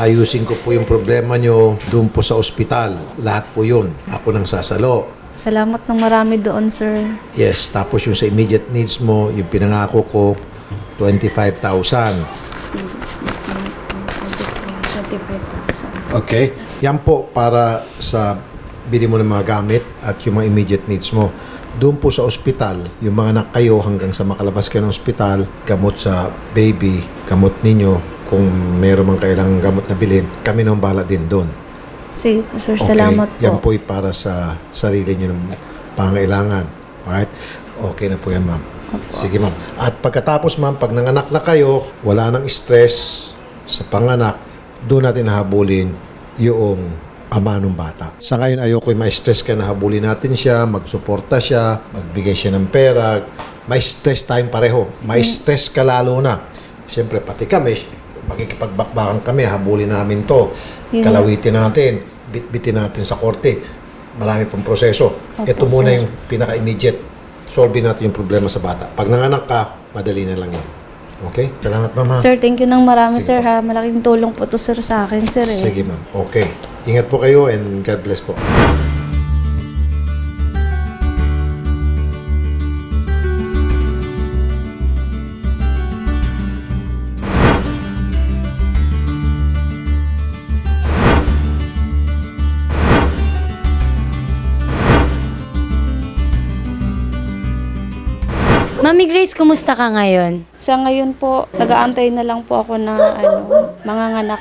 Ayusin ko po yung problema nyo doon po sa ospital. Lahat po yun. Ako nang sasalo. Salamat ng marami doon, sir. Yes, tapos yung sa immediate needs mo, yung pinangako ko, 25,000. 25,000. Okay? Yan po para sa bili mo ng mga gamit at yung mga immediate needs mo. Doon po sa ospital, yung mga anak kayo hanggang sa makalabas kayo ng ospital, gamot sa baby, gamot ninyo, kung meron mang kailangang gamot na bilhin, kami nang bala din doon. Sige po, sir. Okay? Salamat Yan po. po ay para sa sarili nyo ng pangailangan. Alright? Okay na po yan, ma'am. Sige, ma'am. At pagkatapos, ma'am, pag nanganak na kayo, wala nang stress sa panganak, doon natin habulin yung ama ng bata. Sa ngayon, ayoko yung ma-stress ka na habulin natin siya, magsuporta siya, magbigay siya ng pera. May stress tayong pareho. May stress ka lalo na. Siyempre, pati kami, makikipagbakbakan kami, habulin namin to. Yun. Kalawitin natin, bitbitin natin sa korte. Marami pong proseso. Opo, Ito muna sir. yung pinaka-immediate. Solve natin yung problema sa bata. Pag nanganak ka, madali na lang yan. Okay? Salamat, ma'am. ha? Sir, thank you ng marami, Sige sir, po. ha. Malaking tulong po to, sir, sa akin, sir, eh. Sige, ma'am. Okay. Ingat po kayo and God bless po. Mami Grace, kumusta ka ngayon? Sa ngayon po, nag-aantay na lang po ako na, ano, mga nganak.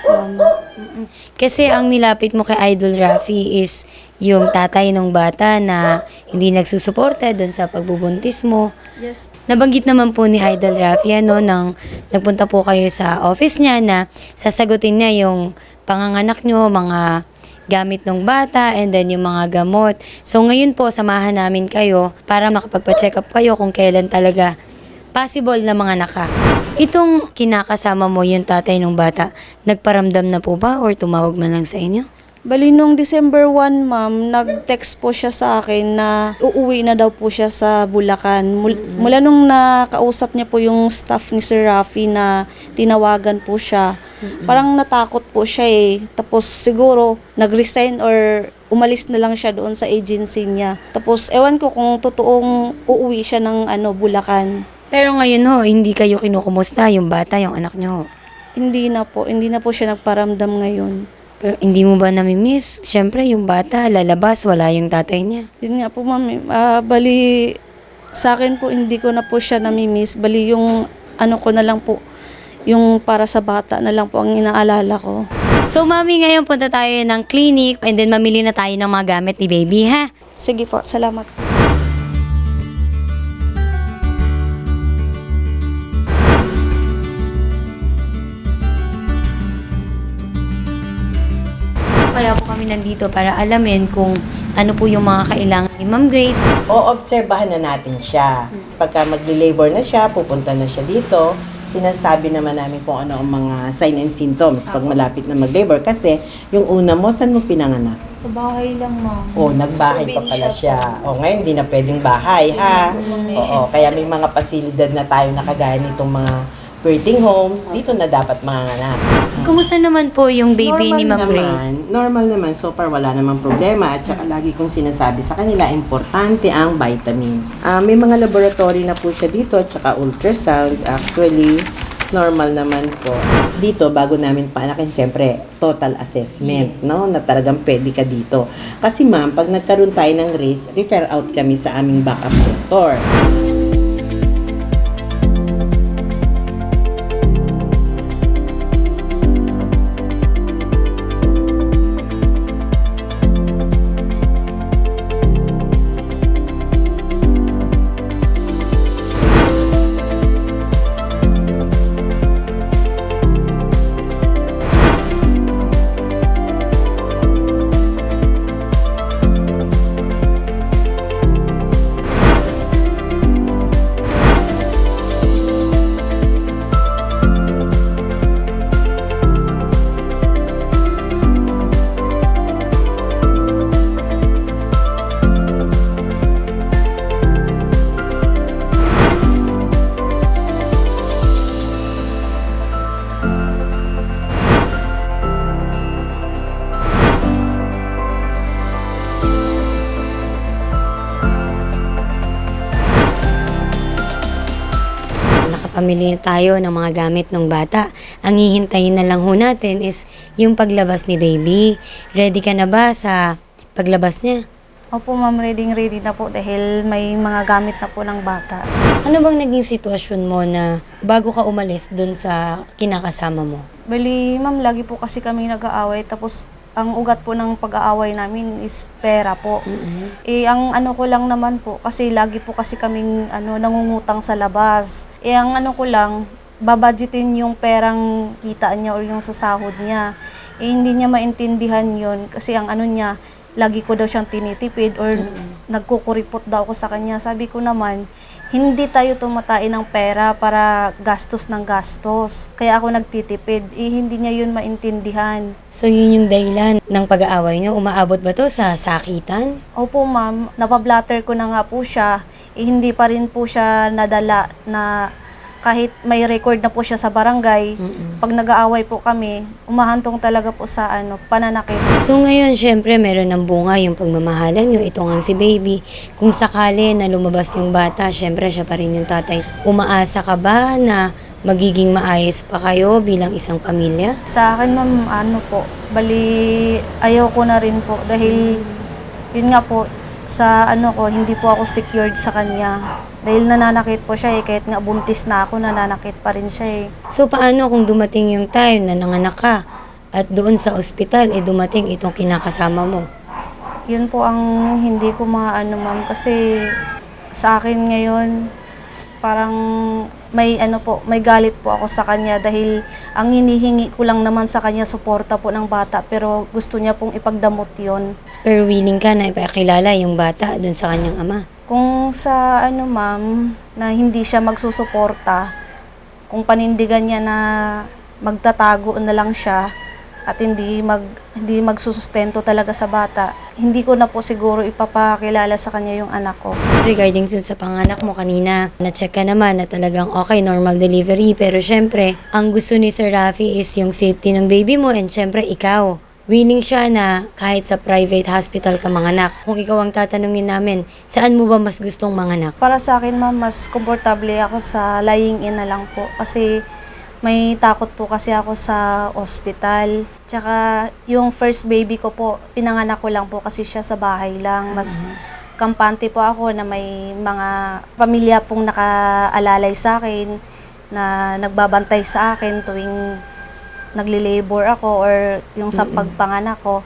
Mm-mm. Kasi ang nilapit mo kay Idol Rafi is yung tatay ng bata na hindi nagsusuporta doon sa pagbubuntis mo. Yes. Nabanggit naman po ni Idol Rafi ano, nang nagpunta po kayo sa office niya na sasagutin niya yung panganganak nyo, mga gamit ng bata, and then yung mga gamot. So ngayon po, samahan namin kayo para makapagpa-check up kayo kung kailan talaga possible na mga naka. Itong kinakasama mo yung tatay ng bata, nagparamdam na po ba or tumawag man lang sa inyo? Bali, nung December 1, ma'am, nag-text po siya sa akin na uuwi na daw po siya sa Bulacan. Mul- Mula nung nakausap niya po yung staff ni Sir Rafi na tinawagan po siya, parang natakot po siya eh. Tapos siguro nag-resign or umalis na lang siya doon sa agency niya. Tapos ewan ko kung totoong uuwi siya ng ano, Bulacan. Pero ngayon ho, hindi kayo kinukumusta yung bata, yung anak ho. Hindi na po, hindi na po siya nagparamdam ngayon. Pero hindi mo ba nami-miss? Siyempre, yung bata, lalabas, wala yung tatay niya. Yun nga po, ma'am. Ah, bali, sa akin po, hindi ko na po siya namimiss. Bali, yung ano ko na lang po, yung para sa bata na lang po ang inaalala ko. So, mami, ngayon punta tayo ng clinic and then mamili na tayo ng mga gamit ni baby, ha? Sige po, salamat. Po kami nandito para alamin kung ano po yung mga kailangan ni Ma'am Grace. o-obserbahan na natin siya. Pagka magli-labor na siya, pupunta na siya dito, sinasabi naman namin kung ano ang mga sign and symptoms pag malapit na mag-labor. Kasi yung una mo, saan mo pinanganak? Sa bahay lang, ma'am. O, nagbahay pa pala siya. O, ngayon, hindi na pwedeng bahay, ha? Oo, kaya may mga pasilidad na tayo na kagaya nitong mga birthing homes, dito na dapat manganak. Kumusta naman po yung baby ni Ma'am naman, Grace? Normal naman. So far, wala namang problema. At saka lagi kong sinasabi sa kanila, importante ang vitamins. Ah, may mga laboratory na po siya dito, at saka ultrasound. Actually, normal naman po. Dito, bago namin paanakin, siyempre, total assessment, no? Na talagang pwede ka dito. Kasi ma'am, pag nagkaroon tayo ng risk, refer out kami sa aming backup doctor. Nakapamili tayo ng mga gamit ng bata. Ang hihintayin na lang ho natin is yung paglabas ni baby. Ready ka na ba sa paglabas niya? Opo ma'am, ready ready na po dahil may mga gamit na po ng bata. Ano bang naging sitwasyon mo na bago ka umalis dun sa kinakasama mo? Bali, ma'am, lagi po kasi kami nag-aaway tapos ang ugat po ng pag-aaway namin is pera po. Eh, ang ano ko lang naman po, kasi lagi po kasi kaming ano, nangungutang sa labas. Eh, ang ano ko lang, babadgetin yung perang kita niya or yung sasahod niya. Eh, hindi niya maintindihan yon kasi ang ano niya, lagi ko daw siyang tinitipid or nagkukuripot daw ako sa kanya. Sabi ko naman, hindi tayo tumatain ng pera para gastos ng gastos. Kaya ako nagtitipid. Eh, hindi niya yun maintindihan. So yun yung dahilan ng pag-aaway niyo. Umaabot ba to sa sakitan? Opo ma'am, napablatter ko na nga po siya. Eh, hindi pa rin po siya nadala na kahit may record na po siya sa barangay, pag nag-aaway po kami, umahantong talaga po sa ano, pananakit. So ngayon, syempre, meron ng bunga yung pagmamahalan nyo. Ito nga si baby. Kung sakali na lumabas yung bata, syempre siya pa rin yung tatay. Umaasa ka ba na magiging maayos pa kayo bilang isang pamilya? Sa akin ma'am, ano po, bali ayaw ko na rin po dahil yun nga po, sa ano ko, hindi po ako secured sa kanya. Dahil nananakit po siya eh, kahit nga buntis na ako, nananakit pa rin siya eh. So paano kung dumating yung time na nanganak ka at doon sa ospital, eh dumating itong kinakasama mo? Yun po ang hindi ko maano ma'am kasi sa akin ngayon parang may ano po, may galit po ako sa kanya dahil ang hinihingi ko lang naman sa kanya suporta po ng bata pero gusto niya pong ipagdamot yon. Pero willing ka na ipakilala yung bata doon sa kanyang ama. Kung sa ano ma'am na hindi siya magsusuporta, kung panindigan niya na magtatago na lang siya at hindi mag hindi magsusustento talaga sa bata, hindi ko na po siguro ipapakilala sa kanya yung anak ko. Regarding dun sa panganak mo kanina, na-check ka naman na talagang okay, normal delivery. Pero syempre, ang gusto ni Sir Rafi is yung safety ng baby mo and syempre ikaw. Willing siya na kahit sa private hospital ka manganak. Kung ikaw ang tatanungin namin, saan mo ba mas gustong manganak? Para sa akin ma'am, mas komportable ako sa lying in na lang po kasi may takot po kasi ako sa ospital. Tsaka yung first baby ko po, pinanganak ko lang po kasi siya sa bahay lang. Mas kampante po ako na may mga pamilya pong nakaalalay sa akin na nagbabantay sa akin tuwing nagli-labor ako or yung sa pagpanganak ko.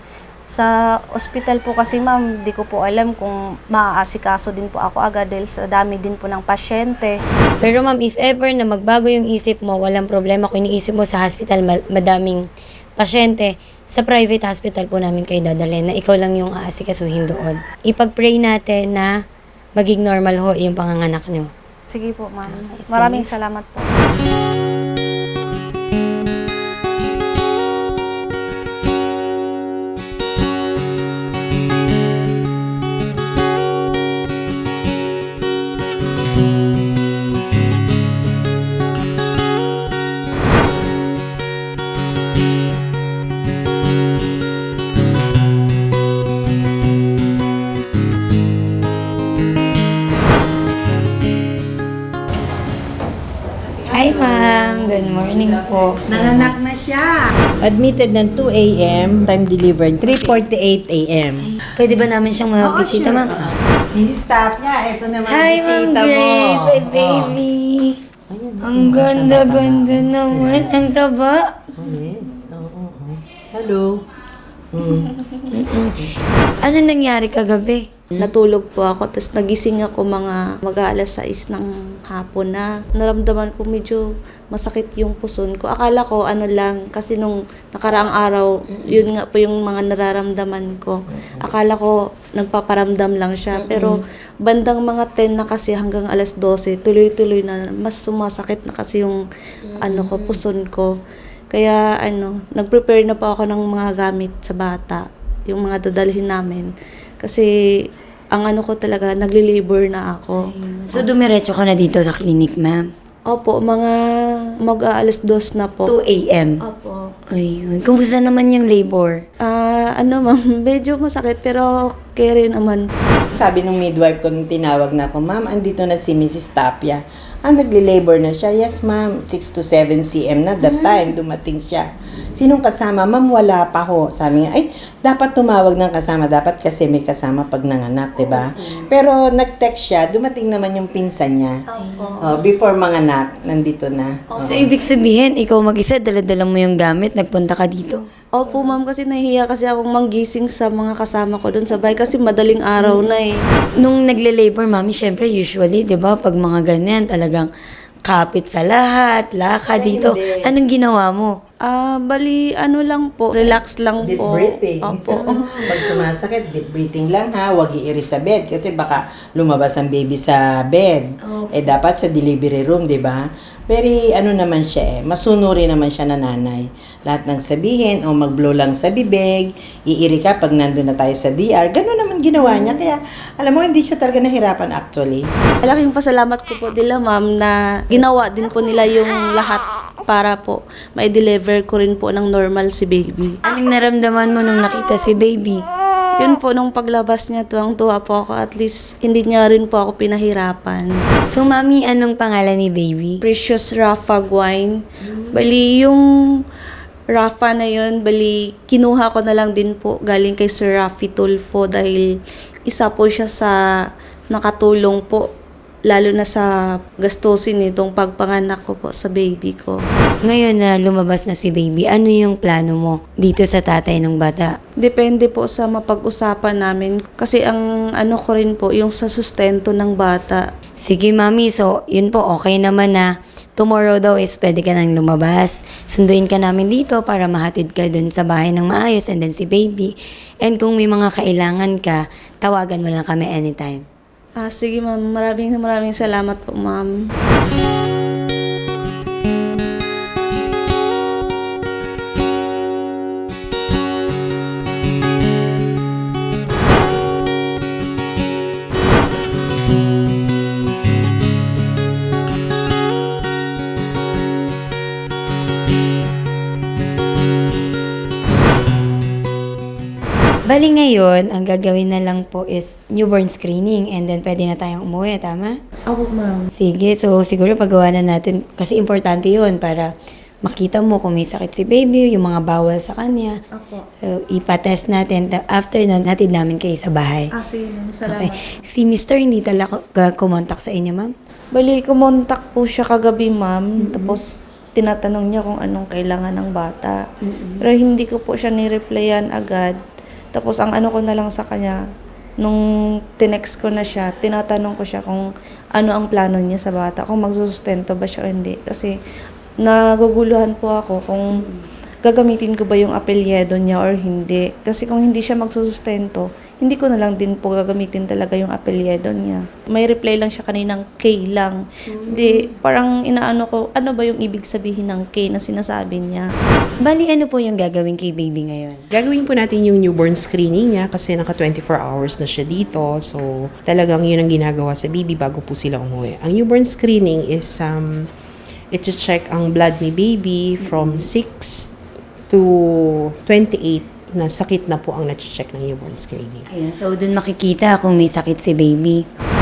Sa ospital po kasi ma'am, di ko po alam kung maaasikaso din po ako agad dahil sa dami din po ng pasyente. Pero ma'am, if ever na magbago yung isip mo, walang problema kung iniisip mo sa hospital, ma- madaming pasyente, sa private hospital po namin kayo dadalhin na ikaw lang yung aasikasuhin doon. Ipag-pray natin na maging normal ho yung panganganak nyo. Sige po ma'am. Okay, Maraming salamat po. Morning po. Nanganak na siya. Admitted ng 2 a.m., time delivered 3.48 a.m. Pwede ba namin siyang mabisita ma'am? Mrs. Tapia, ito naman Hi ma'am bisita mo. Grace, my baby. Ayun, Ang ganda-ganda naman. Ang taba. Oh, yes. Oo, oo, oo. Hello. Mm. Ano nangyari kagabi? Natulog po ako, tapos nagising ako mga mag-aalas 6 ng hapon na. Naramdaman ko medyo masakit yung puson ko. Akala ko ano lang, kasi nung nakaraang araw, yun nga po yung mga nararamdaman ko. Akala ko nagpaparamdam lang siya. Pero bandang mga 10 na kasi hanggang alas 12, tuloy-tuloy na mas sumasakit na kasi yung ano ko, puson ko. Kaya ano, nag-prepare na po ako ng mga gamit sa bata, yung mga dadalhin namin. Kasi ang ano ko talaga, nagli-labor na ako. So dumiretso ka na dito sa clinic ma'am? Opo, mga mag-aalas dos na po. 2 a.m. Opo. Ayun. Kumusta naman yung labor? Ah, ano ma'am, medyo masakit pero okay rin naman. sabi nung midwife ko nung tinawag na ako, ma'am, andito na si Mrs. Tapia. Ah, nagli-labor na siya. Yes, ma'am. 6 to 7 cm na. That time, dumating siya. Sinong kasama? Ma'am, wala pa ho. Sabi niya, ay, dapat tumawag ng kasama. Dapat kasi may kasama pag nanganak, di ba? Pero nag-text siya, dumating naman yung pinsan niya. Oh, before manganak, nandito na. Oh. So, ibig sabihin, ikaw mag-isa, dala-dala mo yung gamit, nagpunta ka dito. Opo, ma'am, kasi nahihiya kasi akong manggising sa mga kasama ko doon sa bahay kasi madaling araw na eh. Nung nagle-labor, mami, syempre, usually, di ba, pag mga ganyan, talagang kapit sa lahat, laka dito. hindi. Anong ginawa mo? Ah, bali, ano lang po, relax lang Deep po. breathing. Opo. Pag sumasakit, deep breathing lang ha. Huwag iiris sa bed kasi baka lumabas ang baby sa bed. Eh dapat sa delivery room, di ba? Very ano naman siya eh. Masunuri naman siya na nanay. Lahat ng sabihin o mag-blow lang sa bibig, iiri ka pag nandun na tayo sa DR. Ganun naman ginawa niya. Kaya alam mo, hindi siya talaga nahirapan actually. Malaking pasalamat ko po nila, ma'am, na ginawa din po nila yung lahat para po may deliver ko rin po ng normal si baby. Anong naramdaman mo nung nakita si baby? Yun po, nung paglabas niya, tuwang-tuwa po ako. At least, hindi niya rin po ako pinahirapan. So, mami, anong pangalan ni baby? Precious Rafa Wine. Bali, yung Rafa na yun, bali, kinuha ko na lang din po galing kay Sir Rafi Tulfo dahil isa po siya sa nakatulong po lalo na sa gastusin nitong pagpanganak ko po sa baby ko. Ngayon na lumabas na si baby, ano yung plano mo dito sa tatay ng bata? Depende po sa mapag-usapan namin kasi ang ano ko rin po yung sa sustento ng bata. Sige, mami. So, yun po, okay naman na tomorrow daw is pwede ka nang lumabas. Sunduin ka namin dito para mahatid ka dun sa bahay ng maayos and then si baby. And kung may mga kailangan ka, tawagan mo lang kami anytime. Ah, sige ma'am, maraming maraming salamat po ma'am. Bali ngayon, ang gagawin na lang po is newborn screening and then pwede na tayong umuwi, tama? Ako ma'am. Sige, so siguro paggawa na natin, kasi importante yun para makita mo kung may sakit si baby, yung mga bawal sa kanya. Ako. So, ipatest natin. After nun, natin namin kayo sa bahay. Ah, sige ma'am, Okay. salamat. Si Mr. hindi talaga kumontak sa inyo, ma'am? Bali, kumontak po siya kagabi, ma'am. Tapos, tinatanong niya kung anong kailangan ng bata. Pero hindi ko po siya ni-replyan agad. Tapos, ang ano ko na lang sa kanya, nung tinext ko na siya, tinatanong ko siya kung ano ang plano niya sa bata, kung magsusustento ba siya o hindi. Kasi, naguguluhan po ako kung gagamitin ko ba yung apelyedo niya or hindi. Kasi kung hindi siya magsusustento, hindi ko na lang din po gagamitin talaga yung apelyedo niya. May reply lang siya kaninang K lang. Hindi, parang inaano ko, ano ba yung ibig sabihin ng K na sinasabi niya? Bali, ano po yung gagawin kay baby ngayon? Gagawin po natin yung newborn screening niya kasi naka 24 hours na siya dito. So, talagang yun ang ginagawa sa baby bago po sila umuwi. Ang newborn screening is um, iti-check ang blood ni baby from 6 to 28 na sakit na po ang na-check ng newborn screening. Ayun, so dun makikita kung may sakit si baby.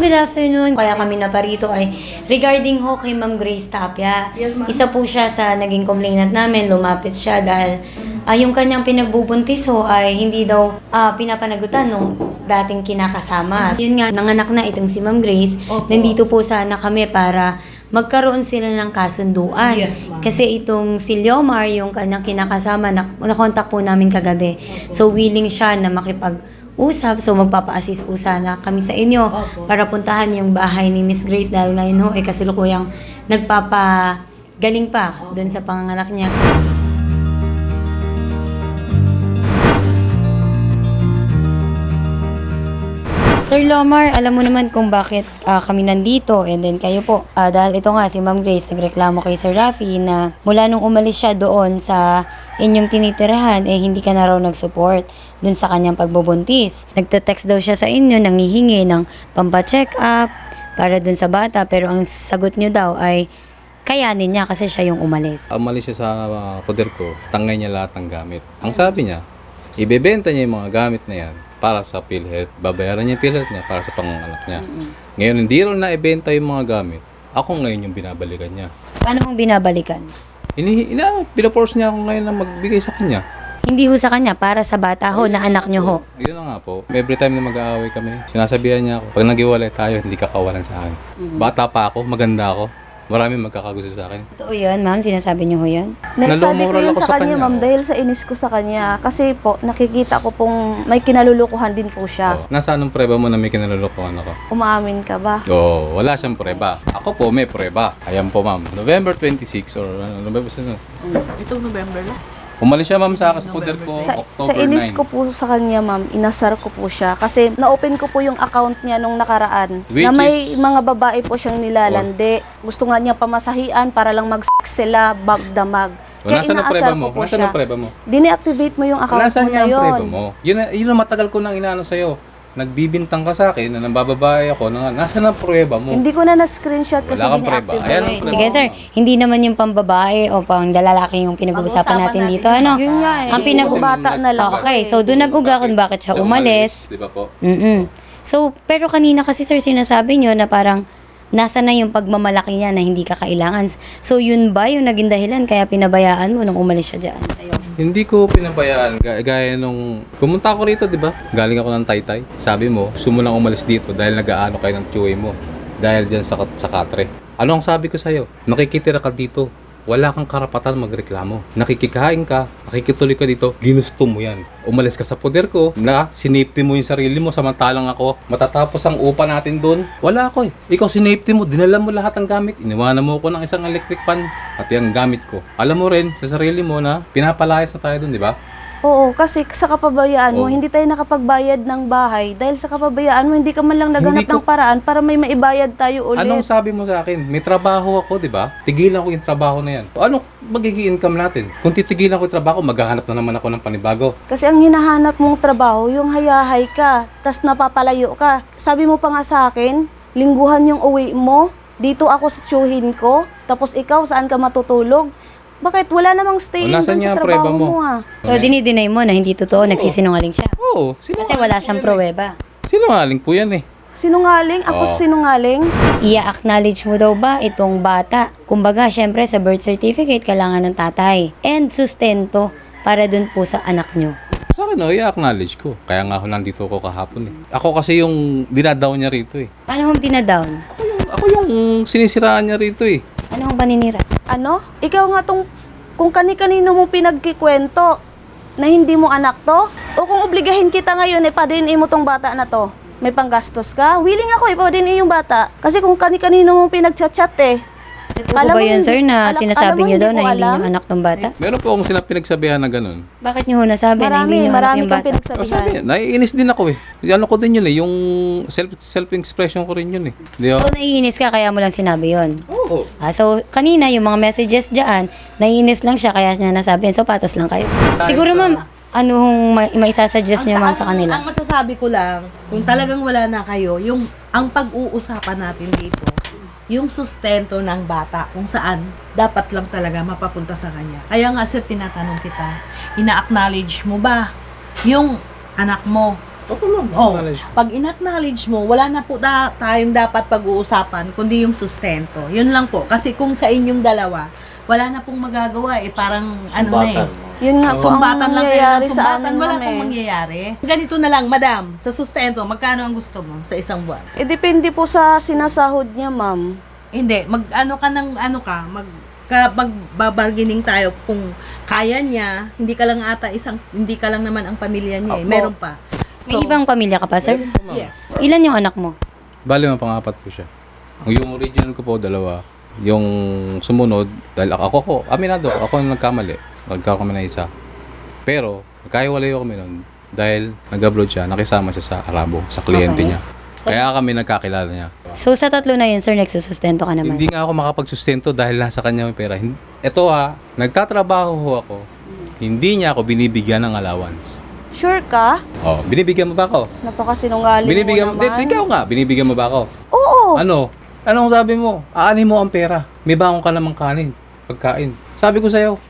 Ma'am, good afternoon. Kaya kami na parito ay regarding ho kay Ma'am Grace Tapia. Yes, ma'am. Isa po siya sa naging complainant namin. Lumapit siya dahil ah, yung kanyang pinagbubuntis ho ay hindi daw ah, pinapanagutan nung dating kinakasama. Yun nga, nanganak na itong si Ma'am Grace. Nandito po sana kami para magkaroon sila ng kasunduan. Yes, ma'am. Kasi itong si Leomar, yung kanyang kinakasama, na, nakontak po namin kagabi. So, willing siya na makipag-usap. So, magpapa-assist po sana kami sa inyo para puntahan yung bahay ni Miss Grace dahil ngayon ho, eh, kasilukuyang nagpapagaling pa doon sa panganganak niya. Sir Lomar, alam mo naman kung bakit ah, kami nandito and then kayo po. Ah, dahil ito nga, si Ma'am Grace nagreklamo kay Sir Rafi na mula nung umalis siya doon sa inyong tinitirahan, eh hindi ka na raw nag-support dun sa kanyang pagbubuntis. Nagte-text daw siya sa inyo, nangihingi ng pampacheck up para dun sa bata pero ang sagot nyo daw ay kayanin niya kasi siya yung umalis. Umalis siya sa uh, poder ko, tangay niya lahat ng gamit. Ang sabi niya, ibebenta niya yung mga gamit na yan para sa PhilHealth. Babayaran niya yung PhilHealth niya para sa panganganak niya. Ngayon, hindi rin na-ibenta yung mga gamit. Ako ngayon yung binabalikan niya. Paano mong binabalikan? Ini, ina, pinaforce niya ako ngayon na magbigay sa kanya. Hindi ho sa kanya, para sa bata ho, na anak nyo ho. Yun na nga po. Every time na mag-aaway kami, sinasabihan niya ako, pag nag-iwalay tayo, hindi ka kawalan sa akin. Bata pa ako, maganda ako. Maraming magkakagusto sa akin. Totoo yun, ma'am? Sinasabi niyo ho yun? Nasabi ko Nalomoral yun ako sa sa kanya, kanya, ma'am, oh. dahil sa inis ko sa kanya. Kasi po, nakikita ko pong may kinalulukuhan din po siya. Oh, nasaan ang preba mo na may kinalulukuhan ako? Umaamin ka ba? Oo, wala siyang preba. Ako po may preba. Ayan po ma'am, November 26 or ano, November ano? Itong November lang. Umalis siya ma'am sa akas poder ko Sa, October sa inis 9. ko po sa kanya, ma'am, inasar ko po siya. Kasi na-open ko po yung account niya nung nakaraan. Which na may is- mga babae po siyang nilalandi. Gusto nga niya pamasahian para lang mag sila bagdamag. O, nasaan ang preba mo? ko po Nasaan siya. ang preba mo? Dine-activate mo yung account Nasaan mo nga na ang yun. preba mo? Yun, na- yun ang matagal ko nang inaano sa'yo. Nagbibintang ka sa akin na nambababae ako na nasaan ang preba mo? Hindi ko na na-screenshot kasi Wala kang preba. dine-activate. Ayan ang Okay, preba. sige sir, hindi naman yung pambabae o pang lalaki yung pinag-uusapan natin dito. Ano? Yun nga eh. Ang pinag- bata na lang. Okay, so doon nag-uga kung bakit siya umalis. Di ba po? mm So, pero kanina kasi sir, sinasabi nyo na parang nasa na yung pagmamalaki niya na hindi ka kailangan. So, yun ba yung naging dahilan kaya pinabayaan mo nung umalis siya dyan? Hindi ko pinabayaan. Ga- Gaya nung pumunta ako rito, di ba? Galing ako ng Taytay. Sabi mo, sumulang umalis dito dahil nag-aano kayo ng tsuwi mo. Dahil dyan sa, sa katre. Ano ang sabi ko sa'yo? Nakikitira ka dito. Wala kang karapatan magreklamo. Nakikikain ka, nakikituloy ka dito, ginusto mo yan. Umalis ka sa poder ko, na sinipti mo yung sarili mo, samantalang ako, matatapos ang upa natin doon. Wala ako eh. Ikaw sinipti mo, dinala mo lahat ng gamit. Iniwanan mo ko ng isang electric fan, pati ang gamit ko. Alam mo rin sa sarili mo na pinapalayas na tayo doon, di ba? Oo, kasi sa kapabayaan mo, Oo. hindi tayo nakapagbayad ng bahay. Dahil sa kapabayaan mo, hindi ka man lang naghanap Hindi ko- ng paraan para may maibayad tayo ulit. Anong sabi mo sa akin? May trabaho ako, di ba? Tigilan ko yung trabaho na yan. Ano magiging income natin? Kung titigilan ko yung trabaho, maghahanap na naman ako ng panibago. Kasi ang hinahanap mong trabaho, yung hayahay ka, tas napapalayo ka. Sabi mo pa nga sa akin, lingguhan yung uwi mo, dito ako sa tsuhin ko, tapos ikaw saan ka matutulog? Bakit? Wala namang stay O, in nasan dun niya sa ang preba trabaho mo? mo ah. So, dinideny mo na hindi totoo, nagsisinungaling siya. Oo. Sino Kasi wala siyang pruweba. Sinungaling po yan eh. Sinungaling? Ako Oo. sinungaling? Ia-acknowledge mo daw ba itong bata? Kumbaga, syempre sa birth certificate, kailangan ng tatay. And sustento para dun po sa anak nyo. Sa akin, oh, i-acknowledge ko. Kaya nga ako nandito ko kahapon eh. Ako kasi yung dinadaw niya rito eh. Paano kung pinadown? Ako yung, ako yung sinisiraan niya rito eh. Ano kung paninira? Ano? Ikaw nga tong, kung kani-kanino mo pinagkikwento na hindi mo anak to? O kung obligahin kita ngayon, eh, padinin mo tong bata na to. May panggastos ka? Willing ako, ipadinin yung bata. Kasi kung kani-kanino mo pinagchat-chat eh. Totoo Alam ba yun, hindi- sir, na alam- sinasabi alam hindi daw na hindi nyo anak tong bata? Meron po akong sila pinagsabihan na ganun. Bakit nyo ho nasabi na Marami, hindi nyo anak marami yung kang bata? O pinagsabihan. sabi niya, naiinis din ako eh. Ano ko din yun eh, yung self, self-expression ko rin yun eh. Di ba? So, naiinis ka kaya mo lang sinabi yon. Oo. Ah, so, kanina, yung mga messages dyan, naiinis lang siya kaya niya nasabi, so patas lang kayo. Siguro, ma'am, anong ma- maisasuggest nyo, ma'am, sa kanila? Ang masasabi ko lang, kung talagang wala na kayo, yung ang pag-uusapan natin dito, yung sustento ng bata, kung saan dapat lang talaga mapapunta sa kanya. Kaya nga sir, tinatanong kita, ina-acknowledge mo ba yung anak mo? Opo ma'am, Oh, pag in-acknowledge mo, wala na po na tayong dapat pag-uusapan, kundi yung sustento. Yun lang po. Kasi kung sa inyong dalawa, wala na pong magagawa eh. Parang ano na eh. Yun nga po ang Sumbatan lang kayo nangyayari ng sa sumbatan, amin, wala ma'am, pong eh. mangyayari. Ganito na lang, madam, sa sustento, magkano ang gusto mo sa isang buwan? Eh, depende po sa sinasahod niya, ma'am. Hindi, mag ano ka ng ano ka, mag ka, magbabargaining tayo kung kaya niya, hindi ka lang ata isang, hindi ka lang naman ang pamilya niya eh. Opo. Meron pa. May ibang pamilya ka pa, sir? Yes. Ilan yung anak mo? Bali, mga pangapat po siya. Yung original ko po, dalawa. Yung sumunod, dahil ako, ako aminado ko, ako yung nagkamali. Nagkaroon kami na isa. Pero, nagkaiwalay kami nun dahil nag-abroad siya, nakisama siya sa Arabo, sa kliyente Okay. niya. Kaya kami nagkakilala niya. So sa tatlo na yun, sir, nagsusustento ka naman. Hindi nga ako makapagsustento dahil nasa kanya yung pera. Ito ha, nagtatrabaho ho ako. Hindi niya ako binibigyan ng allowance. Sure ka? Oh, binibigyan mo ba ako? Napakasinungaling Binibigyan mo mo, naman. ikaw nga, binibigyan mo ba ako? Oo. Ano? Anong sabi mo? Aanin mo ang pera. May bangon ka namang kanin. Pagkain. Sabi ko sa'yo,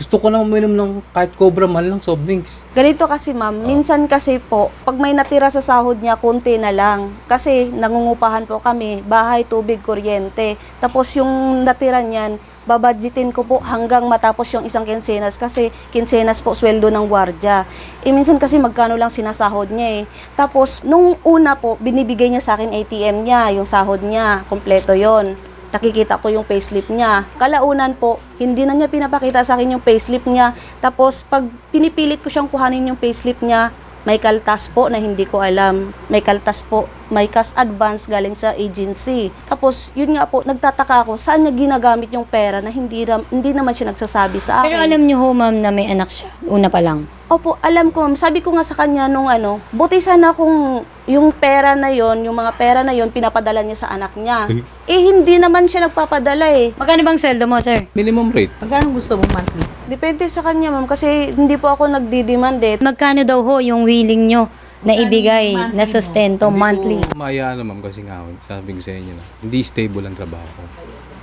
gusto ko na uminom ng kahit cobra man lang soft drinks. Ganito kasi ma'am, minsan kasi po, pag may natira sa sahod niya, konti na lang. Kasi nangungupahan po kami, bahay, tubig, kuryente. Tapos yung natira niyan, babadgetin ko po hanggang matapos yung isang kinsenas kasi kinsenas po sweldo ng gwardya. Eh minsan kasi magkano lang sinasahod niya eh. Tapos nung una po, binibigay niya sa akin ATM niya, yung sahod niya, kompleto yon nakikita ko yung payslip niya. Kalaunan po, hindi na niya pinapakita sa akin yung payslip niya. Tapos, pag pinipilit ko siyang kuhanin yung payslip niya, may kaltas po na hindi ko alam. May kaltas po, may cash advance galing sa agency. Tapos, yun nga po, nagtataka ako, saan niya ginagamit yung pera na hindi, ram- hindi naman siya nagsasabi sa akin. Pero alam niyo ho, ma'am, na may anak siya. Una pa lang. Opo, alam ko ma'am. Sabi ko nga sa kanya nung ano, buti sana kung yung pera na yon, yung mga pera na yon pinapadala niya sa anak niya. Eh, hindi naman siya nagpapadala eh. Magkano bang sweldo mo, sir? Minimum rate. Magkano gusto mo monthly? Depende sa kanya, ma'am. Kasi hindi po ako nagdi-demand eh. Magkano daw ho yung willing nyo na Magkano ibigay monthly na mo? sustento monthly? Hindi ko maayaan naman kasi nga, sabi ko sa inyo na, hindi stable ang trabaho ko.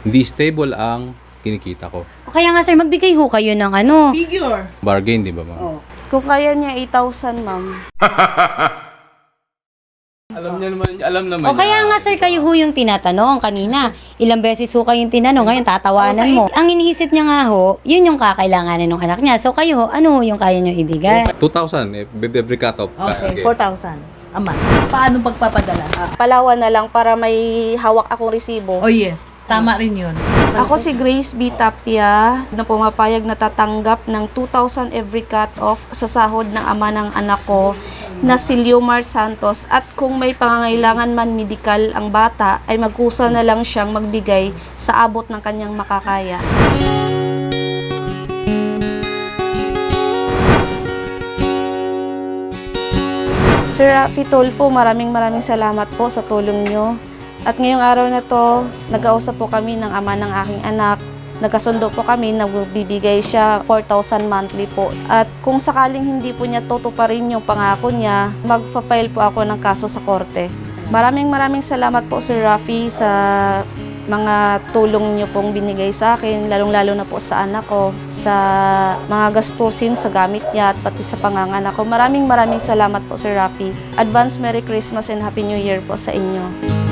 Hindi stable ang kinikita ko. O kaya nga, sir, magbigay ho kayo ng ano. Figure. Bargain, di ba ma'am? Kung kaya niya 8,000, ma'am. Alam niya naman, alam naman O kaya nga, sir, kayo ho yung tinatanong kanina. Ilang beses ho kayong tinanong, ngayon tatawanan mo. Ang iniisip niya nga ho, yun yung kakailanganan ng anak niya. So kayo ho, ano ho yung kaya nyo ibigay? 2,000, eh, every cut-off. Okay, 4,000 a month. Paano pagpapadala? Palawan na lang para may hawak akong resibo. Oh yes, tama rin yun. Ako si Grace B. Tapia na pumapayag na tatanggap ng 2,000 every cut-off sa sahod ng ama ng anak ko na si Leomar Santos at kung may pangangailangan man medikal ang bata ay magkusa na lang siyang magbigay sa abot ng kanyang makakaya. Sir Rafi Tulfo, maraming maraming salamat po sa tulong nyo. At ngayong araw na to, nag-ausap po kami ng ama ng aking anak. Nagkasundo po kami na bibigay siya 4,000 monthly po. At kung sakaling hindi po niya tutuparin yung pangako niya, magpa-file po ako ng kaso sa korte. Maraming maraming salamat po Sir Rafi sa mga tulong niyo pong binigay sa akin, lalong-lalo na po sa anak ko, sa mga gastusin sa gamit niya at pati sa panganganak ko. Maraming maraming salamat po Sir Rafi. Advance Merry Christmas and Happy New Year po sa inyo.